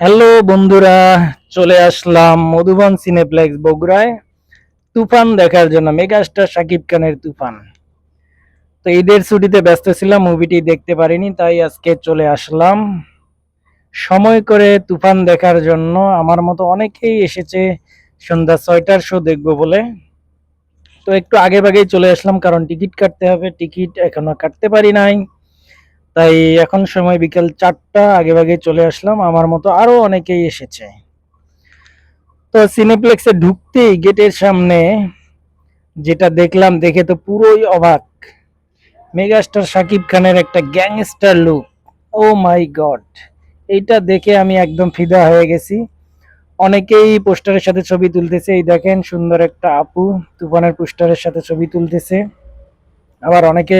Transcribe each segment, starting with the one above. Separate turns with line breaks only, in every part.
Hello বন্ধুরা, চলে আসলাম Madhuban cineplex বগুড়ায়। তুফান দেখার জন্য মেগাস্টার শাকিব খানের তুফান। তো ঈদের ছুটিতে ব্যস্ত ছিলাম মুভিটি দেখতে পারিনি, তাই আজকে চলে আসলাম। সময় করে তুফান দেখার জন্য আমার মতো অনেকেই এসেছে, সন্ধ্যা ছয়টার শো দেখব বলে। তো একটু আগে ভাগেই চলে আসলাম, কারণ টিকিট কাটতে হবে, টিকিট এখনও কাটতে পারি নাই। তাই এখন সময় বিকেল চারটা আগে ভাগে চলে আসলাম। আমার মতো আরও অনেকেই এসেছে। তো সিনেপ্লেক্সে ঢুকতেই গেটের সামনে যেটা দেখলাম, দেখে তো পুরোই অবাক। মেগাস্টার শাকিব খানের একটা gangster look. Oh my god এইটা দেখে আমি একদম ফিদা হয়ে গেছি। অনেকেই পোস্টারের সাথে ছবি তুলতেছে। এই দেখেন, সুন্দর একটা আপু, তুফানের পোস্টারের সাথে ছবি তুলতেছে। আবার অনেকে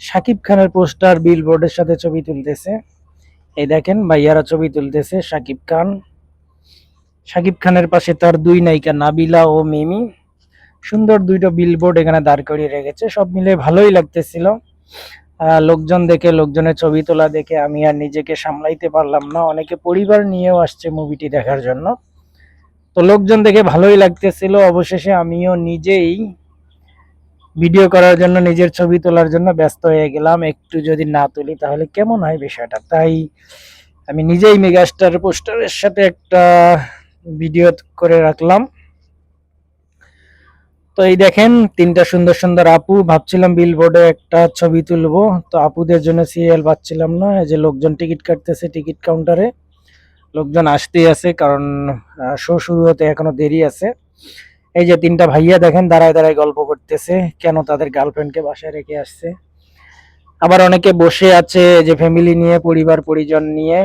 শাকিব খানের পোস্টার বিলবোর্ডের সাথে ছবি তুলতেছে। এই দেখেন, ভাইয়ারা ছবি তুলতেছে সাকিব খান। সাকিব খানের পাশে তার দুই নায়িকা নাবিলা ও মিমি। সুন্দর দুইটা বিলবোর্ড এখানে দাঁড় করিয়ে রেখেছে। সব মিলে ভালোই লাগতেছিল। লোকজন দেখে, লোকজনের ছবি তোলা দেখে আমি আর নিজেকে সামলাইতে পারলাম না। অনেকে পরিবার নিয়েও আসছে মুভিটি দেখার জন্য। তো লোকজন দেখে ভালোই লাগতেছিল। অবশেষে আমিও নিজেই ভিডিও করার জন্য, নিজের ছবি তোলার জন্য ব্যস্ত হয়ে গেলাম। একটু যদি না তুলি তাহলে কেমন হয় বিষয়টা? তাই আমি নিজেই মেগাস্টার পোস্টারের সাথে একটা ভিডিও করে রাখলাম। তো এই দেখেন, তিনটা সুন্দর সুন্দর আপু। ভাবছিলাম বিলবোর্ডে একটা ছবি তুলবো। তো আপুদের জন্য সিরিয়াল পাচ্ছিলাম না। যে লোকজন টিকিট কাটতেছে টিকিট কাউন্টারে লোকজন আসতেই আছে কারণ শো শুরু হতে এখনও দেরি আছে। এই যে তিনটা ভাইয়া দেখেন, দাঁড়ায় দাঁড়ায় গল্প করতেছে, কেন তাদের গার্লফ্রেন্ডকে বাসায় রেখে আসছে। আবার অনেকে বসে আছে যে ফ্যামিলি নিয়ে, পরিবার, পরিজন নিয়ে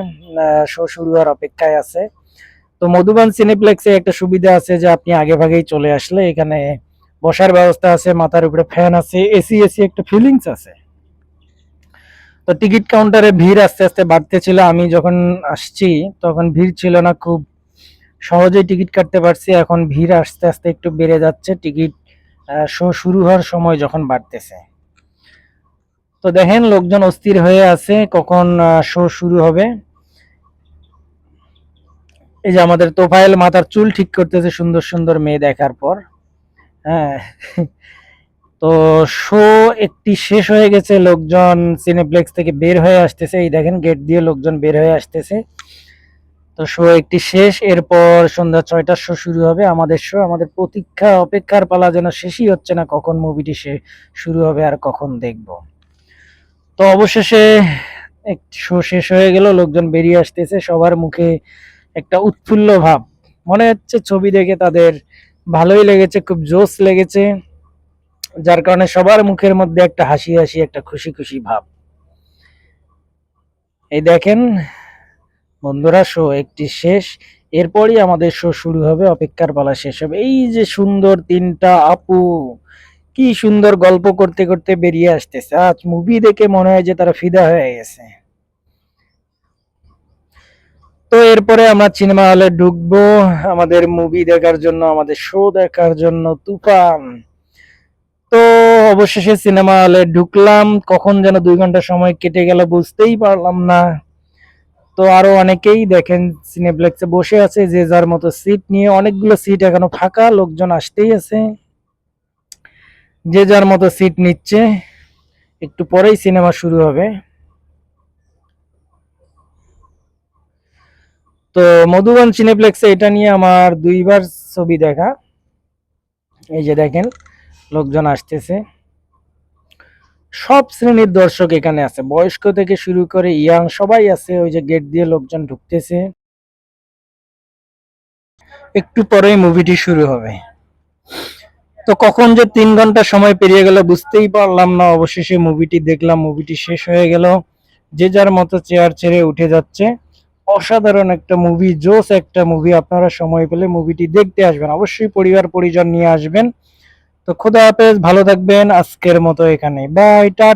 শো শুরু হওয়ার অপেক্ষায় আছে। তো মধুবান সিনেপ্লেক্সে একটা সুবিধা আছে যে আপনি আগে ভাগেই চলে আসলে এখানে বসার ব্যবস্থা আছে, মাথার উপরে ফ্যান আছে এসি এসি একটা ফিলিংস আছে। তো টিকিট কাউন্টারে ভিড় আস্তে আস্তে বাড়তেছিল। আমি যখন আসছি, তখন ভিড় ছিল না খুব। সহজেই টিকিট কাটতে পারছি। এখন ভিড় আস্তে আস্তে একটু বেড়ে যাচ্ছে। টিকিট শো, শুরু হওয়ার সময় যখন বাড়তেছে। তো দেখেন লোকজন অস্থির হয়ে আছে। কখন শো শুরু হবে। এই যে আমাদের তোফায়েল মাথার চুল ঠিক করতেছে সুন্দর সুন্দর মেয়ে দেখার পর। হ্যাঁ। তো শো একটি শেষ হয়ে গেছে। লোকজন সিনেপ্লেক্স থেকে বের হয়ে আসতেছে। এই দেখেন গেট দিয়ে লোকজন বের হয়ে আসতেছে। তো শো একটি শেষ, এরপর সন্ধ্যা ছয়টার শো শুরু হবে আমাদের শো আমাদের প্রতীক্ষা, অপেক্ষার পালা যেন শেষই হচ্ছে না, কখন মুভিটি সে শুরু হবে আর কখন দেখব। তো অবশেষে একটি শো শেষ হয়ে গেল, লোকজন বেরিয়ে আসতেছে, সবার মুখে একটা উৎফুল্ল ভাব। মনে হচ্ছে ছবি দেখে তাদের ভালোই লেগেছে, খুব জোশ লেগেছে, যার কারণে সবার মুখের মধ্যে একটা হাসি হাসি, একটা খুশি খুশি ভাব। এই দেখেন বন্ধুরা, শো একটি শেষ। এরপরই আমাদের শো শুরু হবে, অপেক্ষার পালা শেষ হবে। এই যে সুন্দর তিনটা আপু! কি সুন্দর গল্প করতে করতে বেরিয়ে আসতেছে। আজ মুভি দেখে মনে হয় যে তারা ফিদা হয়ে গেছে। তো এরপরে আমরা সিনেমা হলে ঢুকবো। আমাদের মুভি দেখার জন্য, আমাদের শো দেখার জন্য তুফান। তো অবশেষে সিনেমা হলে ঢুকলাম। কখন যেন দুই ঘণ্টা সময় কেটে গেল, বুঝতেই পারলাম না। তো আরও অনেকেই দেখেন সিনেপ্লেক্সে বসে আছে, যে যার মতো সিট নিয়ে অনেকগুলো সিট এখনও ফাঁকা, লোকজন আসতেই আছে। যে যার মতো সিট নিচ্ছে, একটু পরেই সিনেমা শুরু হবে। তো মধুবন সিনেপ্লেক্সে এটা নিয়ে আমার দুইবার ছবি দেখা। এই যে দেখেন, লোকজন আসতেছে। সব শ্রেণির দর্শক এখানে আছে। বয়স্ক থেকে শুরু করে ইয়াং সবাই আছে, ওই যে গেট দিয়ে লোকজন ঢুকতেছে। একটু পরেই মুভিটি শুরু হবে। তো কখন যে তিন ঘণ্টা সময় পেরিয়ে গেল বুঝতেই পারলাম না। অবশেষে মুভিটি দেখলাম মুভিটি শেষ হয়ে গেল। যে যার মতো চেয়ার ছেড়ে উঠে যাচ্ছে। অসাধারণ একটা মুভি জোস একটা মুভি আপনারা সময় পেলে মুভিটি দেখতে আসবেন। অবশ্যই পরিবার পরিজন নিয়ে আসবেন। তো খোদা হাফেজ ভালো থাকবেন। আজকের মতো এখানে বাই টাটা